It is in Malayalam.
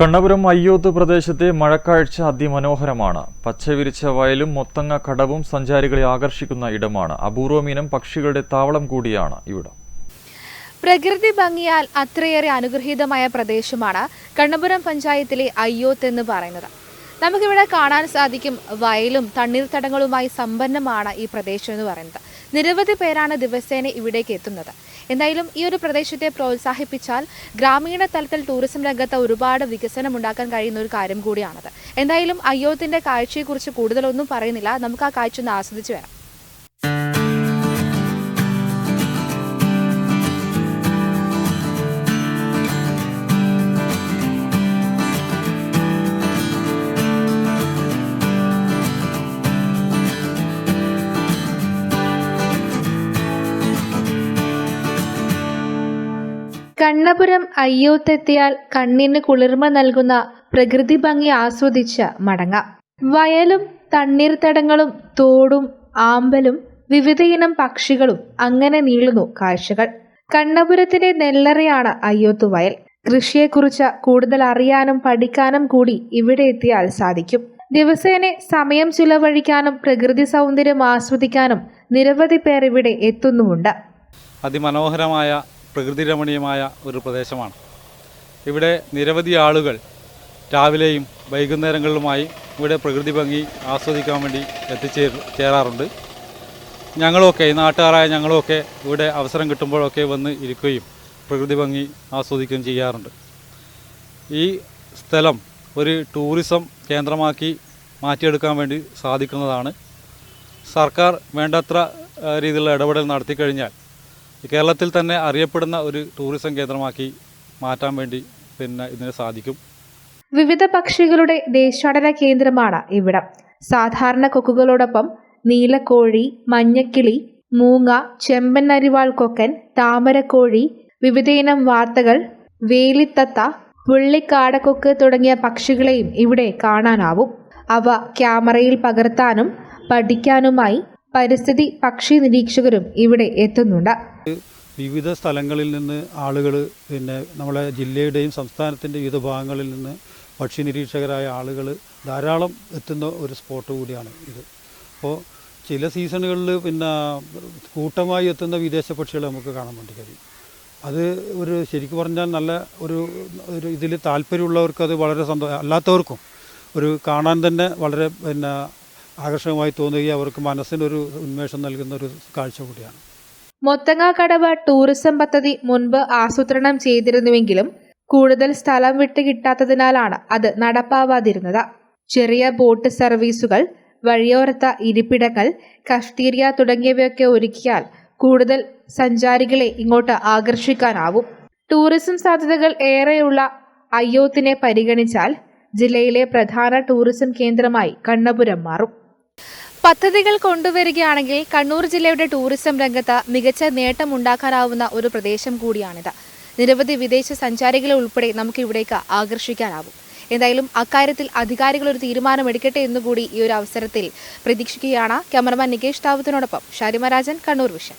കണ്ണപുരം അയ്യോത്ത് പ്രദേശത്തെ മഴക്കാഴ്ച അതിമനോഹരമാണ്. പച്ചവിരിച്ച വയലും മൊത്തങ്ങ കടവും സഞ്ചാരികളെ ആകർഷിക്കുന്ന ഇടമാണ്. അപൂർവമീനം പക്ഷികളുടെ താവളം കൂടിയാണ് ഇവിടം. പ്രകൃതി ഭംഗിയാൽ അത്രയേറെ അനുഗ്രഹീതമായ പ്രദേശമാണ് കണ്ണപുരം പഞ്ചായത്തിലെ അയ്യോത്ത് എന്ന് പറയുന്നത്. നമുക്കിവിടെ കാണാൻ സാധിക്കും വയലും തണ്ണീർത്തടങ്ങളുമായി സമ്പന്നമാണ് ഈ പ്രദേശം എന്ന് പറയുന്നത്. നിരവധി പേരാണ് ദിവസേന ഇവിടേക്ക് എത്തുന്നത്. എന്തായാലും ഈ ഒരു പ്രദേശത്തെ പ്രോത്സാഹിപ്പിച്ചാൽ ഗ്രാമീണ തലത്തിൽ ടൂറിസം രംഗത്ത് ഒരുപാട് വികസനം ഉണ്ടാക്കാൻ കഴിയുന്ന ഒരു കാര്യം കൂടിയാണത്. എന്തായാലും അയ്യോത്തിന്റെ കാഴ്ചയെക്കുറിച്ച് കൂടുതലൊന്നും പറയുന്നില്ല. നമുക്ക് ആ കാഴ്ച ഒന്ന് ആസ്വദിച്ച് വരാം. കണ്ണപുരം അയ്യോത്തെത്തിയാൽ കണ്ണിന് കുളിർമ നൽകുന്ന പ്രകൃതി ഭംഗി ആസ്വദിച്ച് മടങ്ങാം. വയലും തണ്ണീർത്തടങ്ങളും തോടും ആമ്പലും വിവിധയിനം പക്ഷികളും അങ്ങനെ നീളുന്നു കാഴ്ചകൾ. കണ്ണപുരത്തിലെ നെല്ലറയാണ് അയ്യോത്ത് വയൽ. കൃഷിയെക്കുറിച്ച് കൂടുതൽ അറിയാനും പഠിക്കാനും കൂടി ഇവിടെ എത്തിയാൽ സാധിക്കും. ദിവസേന സമയം ചിലവഴിക്കാനും പ്രകൃതി സൗന്ദര്യം ആസ്വദിക്കാനും നിരവധി പേർ ഇവിടെ എത്തുന്നുമുണ്ട്. അതിമനോഹരമായ പ്രകൃതിരമണീയമായ ഒരു പ്രദേശമാണ്. ഇവിടെ നിരവധി ആളുകൾ രാവിലെയും വൈകുന്നേരങ്ങളിലുമായി ഇവിടെ പ്രകൃതി ഭംഗി ആസ്വദിക്കാൻ വേണ്ടി എത്തിച്ചേ ചേരാറുണ്ട്. ഞങ്ങളുമൊക്കെ നാട്ടുകാരായ ഞങ്ങളുമൊക്കെ ഇവിടെ അവസരം കിട്ടുമ്പോഴൊക്കെ വന്ന് ഇരിക്കുകയും പ്രകൃതി ഭംഗി ആസ്വദിക്കുകയും ചെയ്യാറുണ്ട്. ഈ സ്ഥലം ഒരു ടൂറിസം കേന്ദ്രമാക്കി മാറ്റിയെടുക്കാൻ വേണ്ടി സാധിക്കുന്നതാണ്. സർക്കാർ വേണ്ടത്ര രീതിയിലുള്ള ഇടപെടൽ നടത്തിക്കഴിഞ്ഞാൽ കേരളത്തിൽ തന്നെ അറിയപ്പെടുന്ന ഒരു ടൂറിസം കേന്ദ്രമാക്കി മാറ്റാൻ വേണ്ടി പിന്നെ ഇതിന് സാധിക്കും. വിവിധ പക്ഷികളുടെ ദേശാടന കേന്ദ്രമാണ് ഇവിടം. സാധാരണ കൊക്കുകളോടൊപ്പം നീലക്കോഴി മഞ്ഞക്കിളി മൂങ്ങ ചെമ്പൻ അരിവാൾ കൊക്കൻ താമരക്കോഴി വിവിധയിനം വാർത്തകൾ വേലിത്തത്ത പുള്ളിക്കാടക്കൊക്ക് തുടങ്ങിയ പക്ഷികളെയും ഇവിടെ കാണാനാവും. അവ ക്യാമറയിൽ പകർത്താനും പഠിക്കാനുമായി പരിസ്ഥിതി പക്ഷി നിരീക്ഷകരും ഇവിടെ എത്തുന്നുണ്ട്. വിവിധ സ്ഥലങ്ങളിൽ നിന്ന് ആളുകൾ പിന്നെ നമ്മളെ ജില്ലയുടെയും സംസ്ഥാനത്തിന്റെ വിവിധ ഭാഗങ്ങളിൽ നിന്ന് പക്ഷി നിരീക്ഷകരായ ആളുകൾ ധാരാളം എത്തുന്ന ഒരു സ്പോട്ട് കൂടിയാണ് ഇത്. അപ്പോൾ ചില സീസണുകളിൽ പിന്നെ കൂട്ടമായി എത്തുന്ന വിദേശ പക്ഷികളെ നമുക്ക് കാണാൻ വേണ്ടി കഴിയും. അത് ഒരു ശരിക്കും പറഞ്ഞാൽ നല്ല ഒരു ഒരു ഇതിൽ താല്പര്യമുള്ളവർക്ക് അത് വളരെ സന്തോഷം അല്ലാത്തവർക്കും ഒരു കാണാൻ തന്നെ വളരെ പിന്നെ ആകർഷകമായി തോന്നുകയും അവർക്ക് മനസ്സിനൊരു ഉന്മേഷം നൽകുന്ന ഒരു കാഴ്ച കൂടിയാണ്. മൊത്തങ്ങാക്കടവ് ടൂറിസം പദ്ധതി മുൻപ് ആസൂത്രണം ചെയ്തിരുന്നുവെങ്കിലും കൂടുതൽ സ്ഥലം വിട്ട് കിട്ടാത്തതിനാലാണ് അത് നടപ്പാവാതിരുന്നത്. ചെറിയ ബോട്ട് സർവീസുകൾ വഴിയോരത്ത ഇരിപ്പിടങ്ങൾ കഷ്ടീരിയ തുടങ്ങിയവയൊക്കെ ഒരുക്കിയാൽ കൂടുതൽ സഞ്ചാരികളെ ഇങ്ങോട്ട് ആകർഷിക്കാനാവും. ടൂറിസം സാധ്യതകൾ ഏറെയുള്ള അയ്യോത്തിനെ പരിഗണിച്ചാൽ ജില്ലയിലെ പ്രധാന ടൂറിസം കേന്ദ്രമായി കണ്ണപുരം മാറും. പദ്ധതികൾ കൊണ്ടുവരികയാണെങ്കിൽ കണ്ണൂർ ജില്ലയുടെ ടൂറിസം രംഗത്ത് മികച്ച നേട്ടമുണ്ടാക്കാനാവുന്ന ഒരു പ്രദേശം കൂടിയാണിത്. നിരവധി വിദേശ സഞ്ചാരികളെ ഉൾപ്പെടെ നമുക്ക് ഇവിടേക്ക് ആകർഷിക്കാനാവും. എന്തായാലും അക്കാര്യത്തിൽ അധികാരികൾ ഒരു തീരുമാനമെടുക്കട്ടെ എന്നുകൂടി ഈ ഒരു അവസരത്തിൽ പ്രതീക്ഷിക്കുകയാണ് ക്യാമറമാൻ നികേഷ് താവത്തിനോടൊപ്പം ഷാരിമരാജൻ കണ്ണൂർ വിഷൻ.